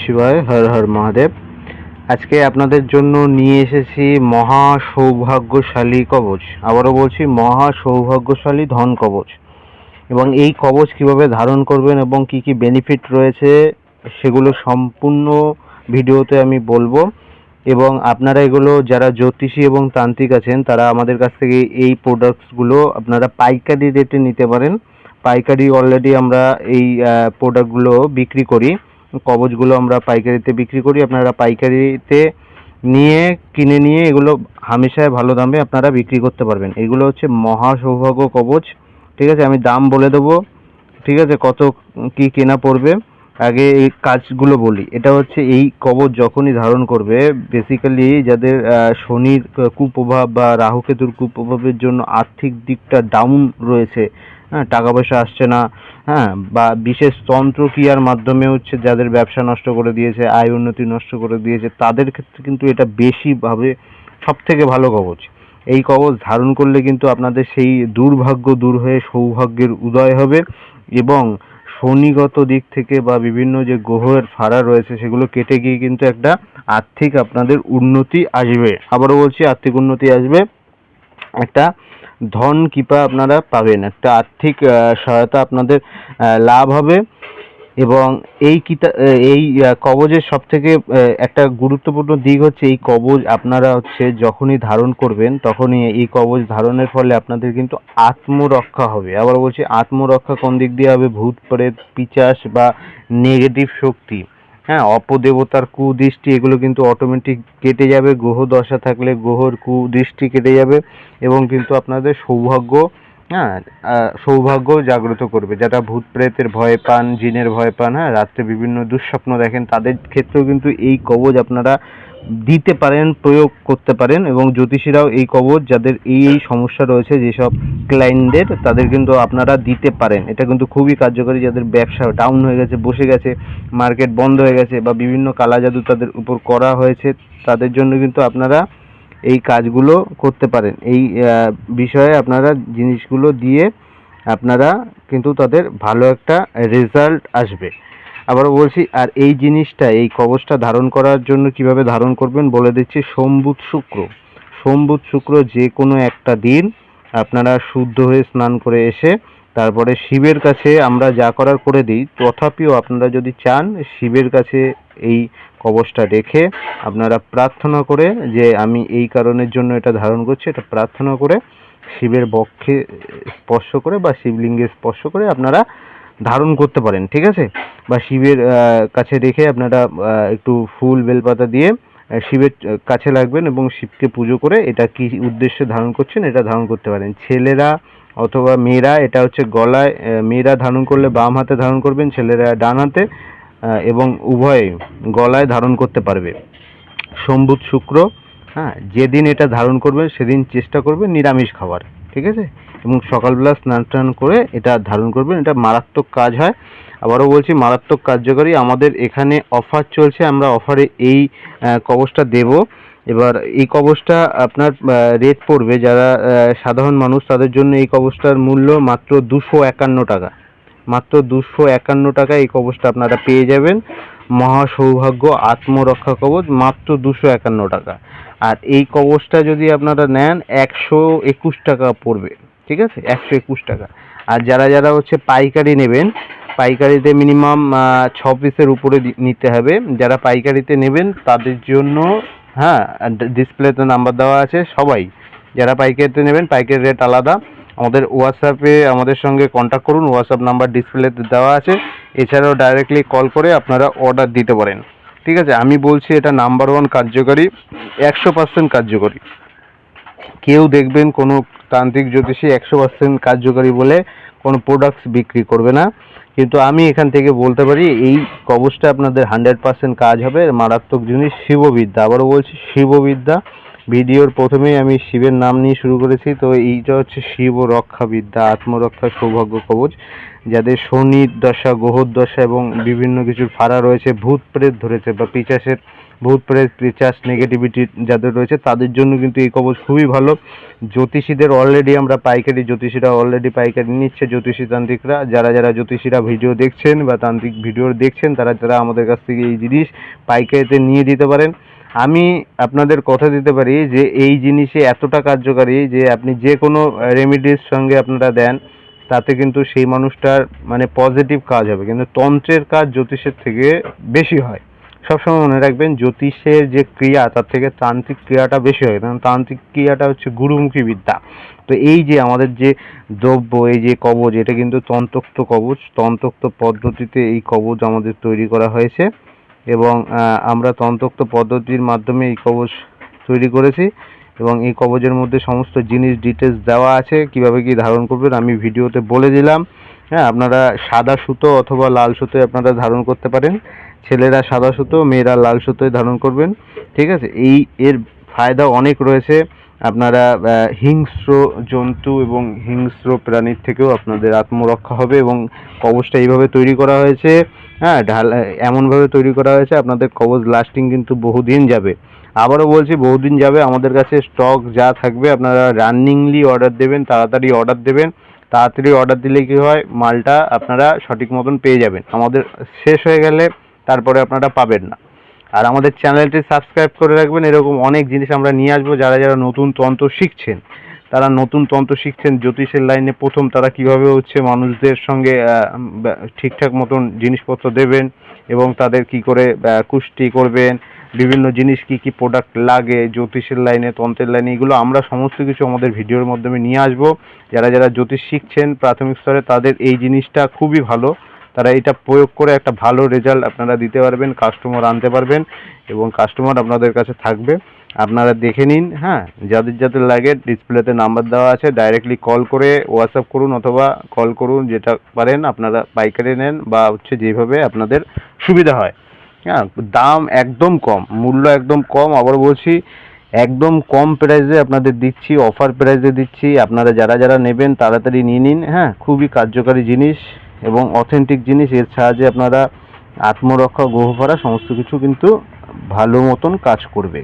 শিবায়, হর হর মহাদেব। আজকে আপনাদের জন্য নিয়ে এসেছি মহা সৌভাগ্যশালী কবচ। আবারও বলছি মহা সৌভাগ্যশালী ধন কবচ। এবং এই কবচ কীভাবে ধারণ করবেন এবং কি কি বেনিফিট রয়েছে, সেগুলো সম্পূর্ণ ভিডিওতে আমি বলব। এবং আপনারা এগুলো যারা জ্যোতিষী এবং তান্ত্রিক আছেন, তারা আমাদের কাছ থেকে এই প্রোডাক্টসগুলো আপনারা পাইকারি রেটে নিতে পারেন। পাইকারি অলরেডি আমরা এই প্রোডাক্টগুলো বিক্রি করি। কবচগুলো আমরা পাইকারিতে বিক্রি করি। আপনারা পাইকারিতে নিয়ে, কিনে নিয়ে এগুলো হামেশায় ভালো দামে আপনারা বিক্রি করতে পারবেন। এগুলো হচ্ছে মহা সৌভাগ্য কবচ ঠিক আছে, আমি দাম বলে দেবো। ঠিক আছে, কত কি কেনা পড়বে? আগে এই কাজগুলো বলি। এটা হচ্ছে এই কবচ যখনই ধারণ করবে বেসিক্যালি যাদের শনির কুপ্রভাব বা রাহুকেতুর কুপ্রভাবের জন্য আর্থিক দিকটা ডাউন রয়েছে হ্যাঁ টাকা পয়সা আসছে না হ্যাঁ বা বিশেষ তন্ত্রক্রিয়ার মাধ্যমে হচ্ছে যাদের ব্যবসা নষ্ট করে দিয়েছে, আয় উন্নতি নষ্ট করে দিয়েছে, তাদের ক্ষেত্রে কিন্তু এটা বেশিভাবে সব থেকে ভালো কবচ। এই কবচ ধারণ করলে কিন্তু আপনাদের সেই দুর্ভাগ্য দূর হয়ে সৌভাগ্যের উদয় হবে এবং শনিগত দিক থেকে বা বিভিন্ন যে গ্রহের ফাড়া রয়েছে, সেগুলো কেটে গিয়ে কিন্তু একটা আর্থিক আপনাদের উন্নতি আসবে। আবারও বলছি, আর্থিক উন্নতি আসবে। একটা ধন কৃপা আপনারা পাবেন। একটা আর্থিক সহায়তা আপনাদের লাভ হবে। এবং এই কিতা এই কবজের সব থেকে একটা গুরুত্বপূর্ণ দিক হচ্ছে এই কবজ আপনারা হচ্ছে যখনই ধারণ করবেন, তখনই এই কবজ ধারণের ফলে আপনাদের কিন্তু আত্মরক্ষা হবে। আবার বলছি, আত্মরক্ষা কোন দিক দিয়ে হবে? ভূত, প্রেত, পিচাস বা নেগেটিভ শক্তি। হ্যাঁ অপদেবতার কুদৃষ্টি, এগুলো কিন্তু অটোমেটিক কেটে যাবে। গ্রহ দশা থাকলে গ্রহর কুদৃষ্টি কেটে যাবে এবং কিন্তু আপনাদের সৌভাগ্য হ্যাঁ সৌভাগ্য জাগ্রত করবে। যারা ভূত প্রেতের ভয় পান, জিনের ভয় পান হ্যাঁ রাত্রে বিভিন্ন দুঃস্বপ্ন দেখেন, তাদের ক্ষেত্রেও কিন্তু এই কবজ আপনারা দিতে পারেন, প্রয়োগ করতে পারেন এবং জ্যোতিষীরাও এই কবজ যাদের এই এই সমস্যা রয়েছে, যেসব ক্লায়েন্টদের তাদের কিন্তু আপনারা দিতে পারেন। এটা কিন্তু খুবই কার্যকরী যাদের ব্যবসা ডাউন হয়ে গেছে, বসে গেছে মার্কেট বন্ধ হয়ে গেছে বা বিভিন্ন কালা জাদু তাদের উপর করা হয়েছে, তাদের জন্য কিন্তু আপনারা এই কাজগুলো করতে পারেন। এই বিষয়ে আপনারা জিনিসগুলো দিয়ে আপনারা কিন্তু তাদের ভালো একটা রেজাল্ট আসবে। আবারও বলছি, আর এই জিনিসটা, এই কবচটা ধারণ করার জন্য কীভাবে ধারণ করবেন বলে দিচ্ছি, সোমবুধ শুক্র। সোমবুধ শুক্র যে কোনো একটা দিন আপনারা শুদ্ধ হয়ে স্নান করে এসে, তারপরে শিবের কাছে আমরা যা করার করে দিই, তথাপিও আপনারা যদি চান, শিবের কাছে এই কবচটা রেখে আপনারা প্রার্থনা করে যে আমি এই কারণের জন্য এটা ধারণ করছি, এটা প্রার্থনা করে শিবের বক্ষে স্পর্শ করে বা শিবলিঙ্গে স্পর্শ করে আপনারা ধারণ করতে পারেন, ঠিক আছে? বা শিবের কাছে রেখে আপনারা একটু ফুল বেলপাতা দিয়ে শিবের কাছে লাগবেন এবং শিবকে পুজো করে এটা কি উদ্দেশ্যে ধারণ করছেন এটা ধারণ করতে পারেন। ছেলেরা অথবা মেয়েরা, এটা হচ্ছে গলায় মেয়েরা ধারণ করলে বাম হাতে ধারণ করবেন, ছেলেরা ডান হাতে এবং উভয়ে গলায় ধারণ করতে পারবে। সোমবুধ শুক্র হ্যাঁ যেদিন এটা ধারণ করবেন, সেদিন চেষ্টা করবেন নিরামিষ খাবার, ঠিক আছে? এবং সকালবেলা স্নান টান করে এটা ধারণ করবেন। এটা মারাত্মক কাজ হয়। আবারও বলছি, মারাত্মক কার্যকরী। আমাদের এখানে অফার চলছে। আমরা অফারে এই কবচটা দেব। এবার এই কবচটা আপনার রেট পড়বে। যারা সাধারণ মানুষ, তাদের জন্য এই কবচটার মূল্য মাত্র দুশো একান্ন টাকা। মাত্র দুশো একান্ন টাকা এই কবচটা আপনারা পেয়ে যাবেন। মহা সৌভাগ্য আত্মরক্ষা কবচ মাত্র দুশো একান্ন টাকা। আর এই কবচটা যদি আপনারা নেন, একশো একুশ টাকা পড়বে। ঠিক আছে? একশো একুশ টাকা। আর যারা যারা হচ্ছে পাইকারি নেবেন, পাইকারিতে মিনিমাম ছ পিসের উপরে নিতে হবে। যারা পাইকারিতে নেবেন, তাদের জন্য হ্যাঁ ডিসপ্লেতে নাম্বার দেওয়া আছে সবাই। যারা পাইকারিতে নেবেন, পাইকারি রেট আলাদা। আমাদের হোয়াটসঅ্যাপে আমাদের সঙ্গে কন্ট্যাক্ট করুন। হোয়াটসঅ্যাপ নাম্বার ডিসপ্লেতে দেওয়া আছে। এছাড়াও ডাইরেক্টলি কল করে আপনারা অর্ডার দিতে পারেন। ঠিক আছে? আমি বলছি এটা নাম্বার ওয়ান কার্যকরী, একশো পার্সেন্ট কার্যকরী। কেউ দেখবেন কোনো তান্ত্রিক জ্যোতিষী একশো পার্সেন্ট কার্যকারী বলে কোনো প্রোডাক্টস বিক্রি করবে না। কিন্তু আমি এখান থেকে বলতে পারি, এই কবচটা আপনাদের হান্ড্রেড পার্সেন্ট কাজ হবে। মারাত্মক জিনিস, শিববিদ্যা। আবারও বলছি, শিববিদ্যা। ভিডিওর প্রথমেই আমি শিবের নাম নিয়ে শুরু করেছি। তো এইটা হচ্ছে শিব রক্ষা বিদ্যা, আত্মরক্ষা, সৌভাগ্য কবচ, যাদের শনির দশা, গ্রহর দশা এবং বিভিন্ন কিছুর ফাড়া রয়েছে, ভূত প্রেত ধরেছে বা পিচাসের ভূত প্রেত পিচাস নেগেটিভিটি যাদের রয়েছে, তাদের জন্য কিন্তু এই কবচ খুবই ভালো। জ্যোতিষীদের অলরেডি আমরা পাইকারি, জ্যোতিষীরা অলরেডি পাইকারি নিচ্ছে জ্যোতিষী তান্ত্রিকরা যারা যারা জ্যোতিষীরা ভিডিও দেখছেন বা তান্ত্রিক ভিডিও দেখছেন, তারা তারা আমাদের কাছ থেকে এই জিনিস পাইকারিতে নিয়ে দিতে পারেন। আমি আপনাদের কথা দিতে পারি যে এই জিনিসে এতটা কার্যকারী যে আপনি যে কোনো রেমিডির সঙ্গে আপনারা দেন, তাতে কিন্তু সেই মানুষটার মানে পজিটিভ কাজ হবে। কিন্তু তন্ত্রের কাজ জ্যোতিষের থেকে বেশি হয়। সবসময় মনে রাখবেন, জ্যোতিষের যে ক্রিয়া, তার থেকে তান্ত্রিক ক্রিয়াটা বেশি হয়। কারণ তান্ত্রিক ক্রিয়াটা হচ্ছে গুরুমুখী বিদ্যা। তো এই যে আমাদের যে দ্রব্য, এই যে কবচ এটা কিন্তু তন্তক্ত কবচ তন্ত্রোক্ত পদ্ধতিতে এই কবচ আমাদের তৈরি করা হয়েছে এবং আমরা তন্ত্রোক্ত পদ্ধতির মাধ্যমে এই কবচ তৈরি করেছি এবং এই কবজের মধ্যে সমস্ত জিনিস ডিটেলস দেওয়া আছে। কীভাবে কি ধারণ করবেন আমি ভিডিওতে বলে দিলাম। হ্যাঁ আপনারা সাদা সুতো অথবা লাল সুতোয় আপনারা ধারণ করতে পারেন। ছেলেরা সাদা সুতো, মেয়েরা লাল সুতোয় ধারণ করবেন। ঠিক আছে? এই এর ফায়দা অনেক রয়েছে। আপনারা হিংস্র জন্তু এবং হিংস্র প্রাণীর থেকেও আপনাদের আত্মরক্ষা হবে এবং কবচটা এইভাবে তৈরি করা হয়েছে। হ্যাঁ ঢাল, এমনভাবে তৈরি করা হয়েছে, আপনাদের কবচ লাস্টিং কিন্তু বহুদিন যাবে। আবারও বলছি, বহুদিন যাবে। আমাদের কাছে স্টক যা থাকবে, আপনারা রানিংলি অর্ডার দেবেন, তাড়াতাড়ি অর্ডার দেবেন। তাড়াতাড়ি অর্ডার দিলে কি হয়? মালটা আপনারা সঠিক মতন পেয়ে যাবেন। আমাদের শেষ হয়ে গেলে তারপরে আপনারা পাবেন না। আর আমাদের চ্যানেলটি সাবস্ক্রাইব করে রাখবেন। এরকম অনেক জিনিস আমরা নিয়ে আসব যারা যারা নতুন তন্ত্র শিখছেন। তারা নতুন তন্ত্র শিখছেন, জ্যোতিষের লাইনে প্রথম তারা কীভাবে হচ্ছে মানুষদের সঙ্গে ঠিকঠাক মতন জিনিসপত্র দেবেন এবং তাদের কি করে কুষ্টি করবেন বিভিন্ন জিনিস কি কি প্রোডাক্ট লাগে, জ্যোতিষের লাইনে তন্ত্রের লাইনে এগুলো আমরা সমস্ত কিছু আমাদের ভিডিওর মাধ্যমে নিয়ে আসব। যারা যারা জ্যোতিষ শিখছেন প্রাথমিক স্তরে, তাদের এই জিনিসটা খুবই ভালো। তারা এটা প্রয়োগ করে একটা ভালো রেজাল্ট আপনারা দিতে পারবেন কাস্টমার আনতে পারবেন এবং কাস্টমার আপনাদের কাছে থাকবে। আপনারা দেখে নিন হ্যাঁ যাদের যাদের লাগে ডিসপ্লেতে নাম্বার দেওয়া আছে ডাইরেক্টলি কল করে হোয়াটসঅ্যাপ করুন অথবা কল করুন, যেটা পারেন, আপনারা পাইকারি নেন বা হচ্ছে যেভাবে আপনাদের সুবিধা হয়। হ্যাঁ দাম একদম কম, মূল্য একদম কম। আবার বলছি, একদম কম প্রাইসে আপনাদের দিচ্ছি অফার প্রাইসে দিচ্ছি। আপনারা যারা যারা নেবেন, তাড়াতাড়ি নিয়ে নিন হ্যাঁ খুবই কার্যকারী জিনিস এবং অথেন্টিক জিনিস। এর সাহায্যে আপনারা আত্মরক্ষা গ্রহ করা সমস্ত কিছু কিন্তু ভালো মতন কাজ করবে।